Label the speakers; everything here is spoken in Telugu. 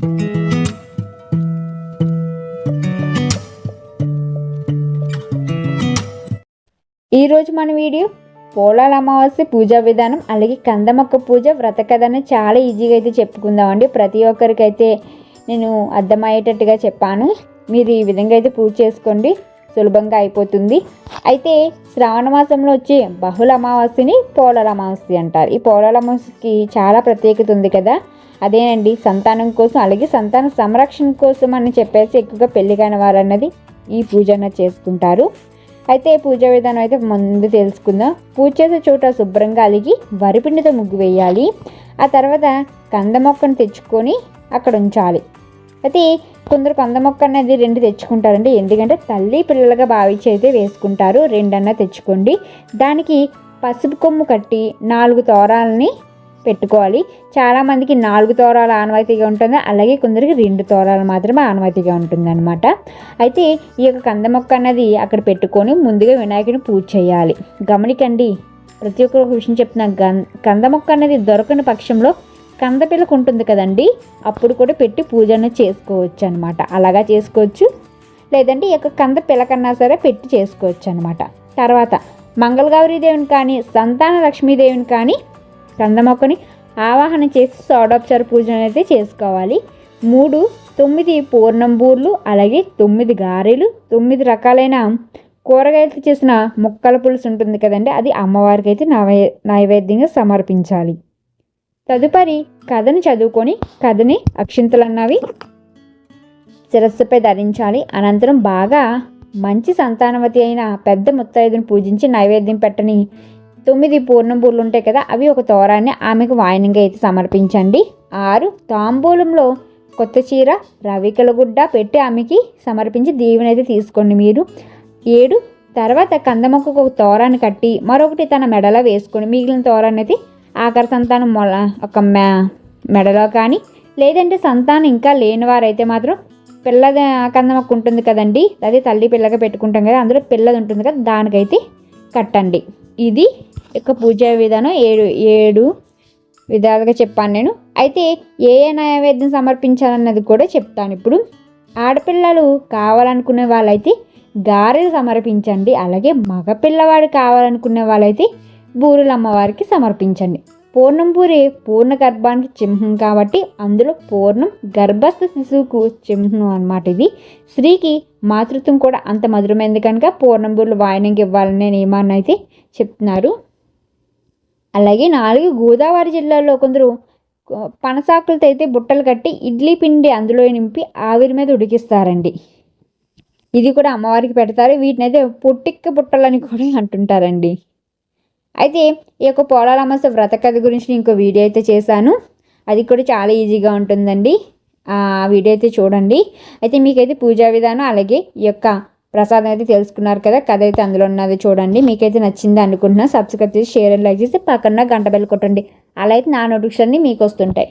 Speaker 1: ఈరోజు మన వీడియో పోలాల అమావాస్య పూజా విధానం అలాగే కందమక్క పూజ వ్రత కథని చాలా ఈజీగా అయితే చెప్పుకుందామండి. ప్రతి ఒక్కరికైతే నేను అర్థమయ్యేటట్టుగా చెప్పాను. మీరు ఈ విధంగా అయితే పూజ చేసుకోండి. సులభంగా అయిపోతుంది. అయితే శ్రావణ మాసంలో వచ్చే బహుళ అమావాస్యని పోలల అమావాస్య అంటారు. ఈ పోలల అమావాస్యకి చాలా ప్రత్యేకత ఉంది కదా. అదేనండి సంతానం కోసం అలాగే సంతాన సంరక్షణ కోసం అని చెప్పేసి ఎక్కువగా పెళ్ళి కాని వారు అన్నది ఈ పూజన చేసుకుంటారు. అయితే పూజా విధానం అయితే ముందు తెలుసుకుందాం. పూజ చేసే చోట శుభ్రంగా అలిగి వరిపిండితో ముగ్గు వేయాలి. ఆ తర్వాత కంద మొక్కను తెచ్చుకొని అక్కడ ఉంచాలి. అయితే కొందరు కంద మొక్క అనేది రెండు తెచ్చుకుంటారండి. ఎందుకంటే తల్లి పిల్లలుగా భావించి అయితే వేసుకుంటారు. రెండన్నా తెచ్చుకోండి. దానికి పసుపు కొమ్ము కట్టి నాలుగు తోరాలని పెట్టుకోవాలి. చాలామందికి నాలుగు తోరాలు ఆనవాయితీగా ఉంటుంది. అలాగే కొందరికి రెండు తోరాలు మాత్రమే ఆనవాయితీగా ఉంటుందన్నమాట. అయితే ఈ యొక్క కంద మొక్క అన్నది అక్కడ పెట్టుకొని ముందుగా వినాయకుని పూజ చేయాలి. గమనికండి. ప్రతి ఒక్కరు ఒక విషయం చెప్తున్నా. గం కంద మొక్క అనేది దొరకని పక్షంలో కంద పిల్లకు ఉంటుంది కదండి అప్పుడు కూడా పెట్టి పూజను చేసుకోవచ్చు అనమాట అలాగా చేసుకోవచ్చు. లేదంటే ఈ యొక్క కంద పిల్లకన్నా సరే పెట్టి చేసుకోవచ్చు అనమాట తర్వాత మంగళగౌరీ దేవుని కానీ సంతాన లక్ష్మీదేవిని కానీ కంద మొక్కని ఆవాహన చేసి సోడోపచార పూజ అయితే చేసుకోవాలి. మూడు తొమ్మిది పూర్ణంబూర్లు అలాగే తొమ్మిది గారెలు తొమ్మిది రకాలైన కూరగాయలతో చేసిన ముక్కల పులుసు ఉంటుంది కదండి అది అమ్మవారికి అయితే నైవేద్యంగా సమర్పించాలి. తదుపరి కథని చదువుకొని కథని అక్షింతలు అన్నవి శిరస్సుపై ధరించాలి. అనంతరం బాగా మంచి సంతానవతి అయిన పెద్ద ముత్తైదును పూజించి నైవేద్యం పెట్టని తొమ్మిది పూర్ణంబూర్లు ఉంటాయి కదా అవి ఒక తోరాన్ని ఆమెకు వాయనంగా అయితే సమర్పించండి. ఆరు తాంబూలంలో కొత్త చీర రవికల గుడ్డ పెట్టి ఆమెకి సమర్పించి దీవెనైతే తీసుకోండి మీరు. ఏడు తర్వాత కందమొక్కకు ఒక తోరాన్ని కట్టి మరొకటి తన మెడలో వేసుకొని మిగిలిన తోరాన్ని అయితే ఆఖరి సంతానం మొల ఒక మె మెడలో కానీ లేదంటే సంతానం ఇంకా లేని వారైతే మాత్రం పిల్ల కందమొక్క ఉంటుంది కదండి. అదే తల్లి పిల్లగా పెట్టుకుంటాం కదా అందులో పిల్లది ఉంటుంది కదా దానికైతే కట్టండి. ఇది యొక్క పూజా విధానం ఏడు ఏడు విధాలుగా చెప్పాను నేను. అయితే ఏ ఏ నైవేద్యం సమర్పించాలన్నది కూడా చెప్తాను ఇప్పుడు. ఆడపిల్లలు కావాలనుకునే వాళ్ళైతే గారెలు సమర్పించండి అలాగే మగపిల్లవాడు కావాలనుకునే వాళ్ళైతే బూరెలు అమ్మవారికి సమర్పించండి. పూర్ణం పూరే పూర్ణ గర్భానికి చిహ్నం కాబట్టి అందులో పూర్ణం గర్భస్థ శిశువుకు చిహ్నం అనమాట ఇది. స్త్రీకి మాతృత్వం కూడా అంత మధురమైంది కనుక పూర్ణం బూరెలు వాయనంకి ఇవ్వాలనే నియమాన్ని అయితే చెప్తున్నారు. అలాగే నాలుగు గోదావరి జిల్లాలో కొందరు పనసాకులతో అయితే బుట్టలు కట్టి ఇడ్లీ పిండి అందులో నింపి ఆవిరి మీద ఉడికిస్తారండి. ఇది కూడా అమ్మవారికి పెడతారు. వీటిని అయితే పుట్టిక్క బుట్టలని కూడా అంటుంటారండి. అయితే ఈ యొక్క పోలాల అమాస వ్రత కథ గురించి నేను ఇంకో వీడియో అయితే చేశాను. అది కూడా చాలా ఈజీగా ఉంటుందండి. ఆ వీడియో అయితే చూడండి. అయితే మీకైతే పూజా విధానం అలాగే ఈ యొక్క ప్రసాదం అయితే తెలుసుకున్నారు కదా కథ అయితే అందులో ఉన్నది చూడండి. మీకైతే నచ్చింది అనుకుంటున్నా సబ్స్క్రైబ్ చేసి షేర్ అండ్ లైక్ చేసి పక్కన గంట బెల్ కొట్టండి. అలా అయితే నా నోటిఫికేషన్ మీకు వస్తుంటాయి.